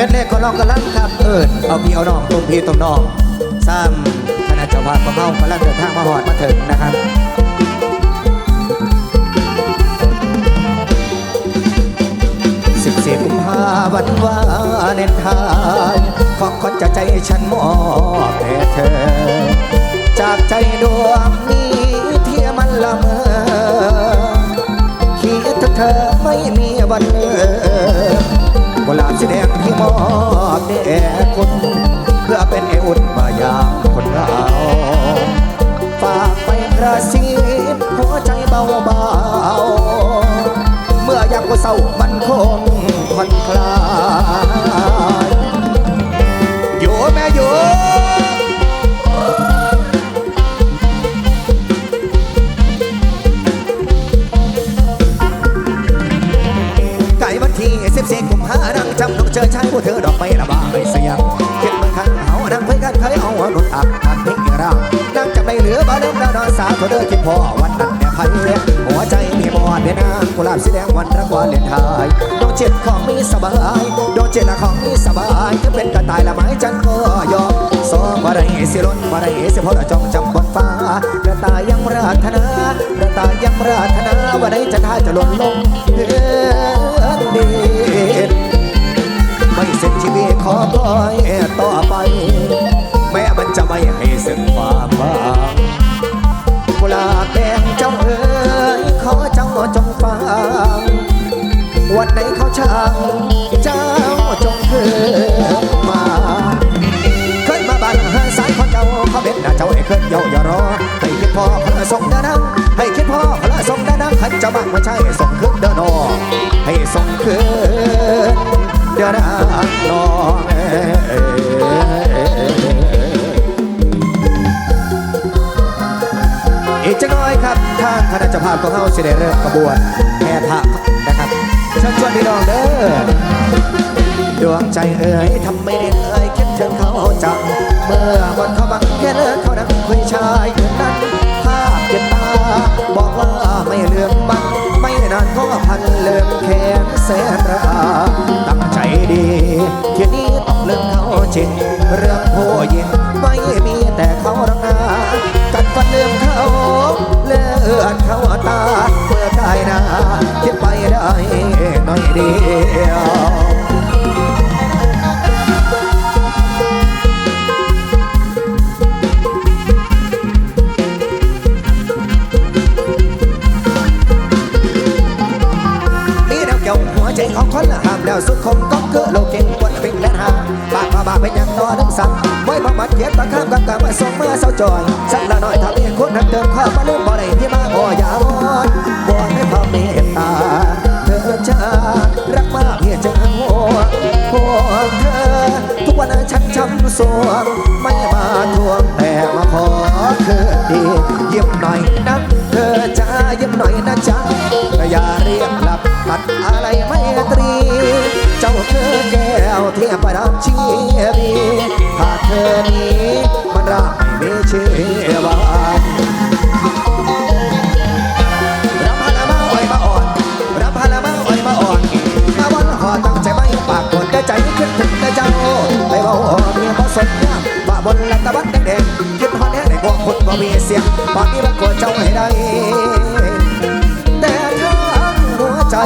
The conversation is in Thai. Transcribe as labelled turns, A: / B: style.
A: เป็นเลขของน้องกำลังครับเอิญเอาพี่เอาน้องตรงพี่ตรงน้องสร้างคณะเจ้าภาพของเขากำลังเดินทางมาหอดมาถึงนะครับสิบสี่กุมภาวันวาเลนไทน์ของคนจะใจฉันมอบแด่เธอ จากใจดวงนี้เที่มันละเมอคิดถึงเธอไม่มีวันเลือ กุหลาบสีแดงที่มอบแด่คนเพื่อเป็นไออุ่นมายามคนเราฝากไปกระซิบหัวใจเบาเบาเมื่อยามก็เศร้ามันคงผ่อนคลาย เหลือบาเริ่มแล้วนอนสาวเธอเด้อคิดพอวันนั้นแม่ไพ่หัวใจมีบอดเดนางกุหลาบสีแดงวันรักวันเลนทายดวงเจ็ดของมีสบายดวงเจ็ดละของมีสบายถ้าเป็นกระต่ายละไม้จันก็ยอมสองว่าไรสิล้นว่าไรสิพอละจองจำบนฟ้ากระต่ายยังรารถนากระต่ายยังรารถนาว่าไรจะท่าจะหล่นลงเฮือนดินไม่เสร็จชีวิตขอปล่อยต่อไปแม้มันจะไม่ให้สึกความบา ไหนเขาช่างเจ้าจงคืนมาเคยมาบ้านหาสายคนเจ้าเขาเป็นหน้าเจ้าให้เคยเยาอย่ารอให้คิดพ่อพระส่งเดินนังให้คิดพ่อพระส่งเดินนังขันเจ้าบ้างไม่ใช่ส่งคืนเดินนอให้ส่งคืนเดินนังนออีกจะน้อยครับทางคณะเจ้าภาพของเขาจะได้เริ่มกระบวนแห่พระนะครับ เชิญชวนพี่น้องเด้อดวงใจเอ่ยทำไม่ได้เอ่ยคิดถึงเขาจังเมื่อวันเขาบังแค่เห็นเขานั่งคุยชายคนนั้นภาพเย็นตา บอกว่าไม่เลืมบังไม่นานก็พันเลืมแขนแสนราตั้งใจดี ทีนี้ต้องเลืมเขาจริงเรื่องผู้หญิง แล้วสุดคมก็คือโลกเก่งกวนวิ่งและหาบากมาบากเป็นอย่างนอนึงสั่งไว้มามัดเก็บตะข้ามกับกามาส่งเมื่อเศร้าจอยสักละหน่อยถ้ามีคนหักเติมความมาลืมบ่ได้ที่มาบ่อยาวอนบ่ให้ความเมตตาเธอจะรักมากเพียงจะหัวห่วงเธอ ทุกวันฉันช้ำสวงไม่มาทวงแต่มาขอคืนดียิ้มหน่อยนะเธอจะยิ้มหน่อยนะจ๊ะอย่าเรียก ประดับชีวีหากเธอนี้มันรักไม่ชีวันรับพามาอ่อมาอ่อนรับพามาอ่อยมาอ่อน มาวันหอตั้งใจไม่ปากกดแต่ใจคิดถึงแต่เจ้าไม่เบาอ่อนเมียบ่สนนะว่าบนลัตะบันแดงคิดฮอดแน่งได้บอกคนบ่มีเสียงตอกนี้มันกดเจ้าให้ได้ แต่ข้างหัวใจ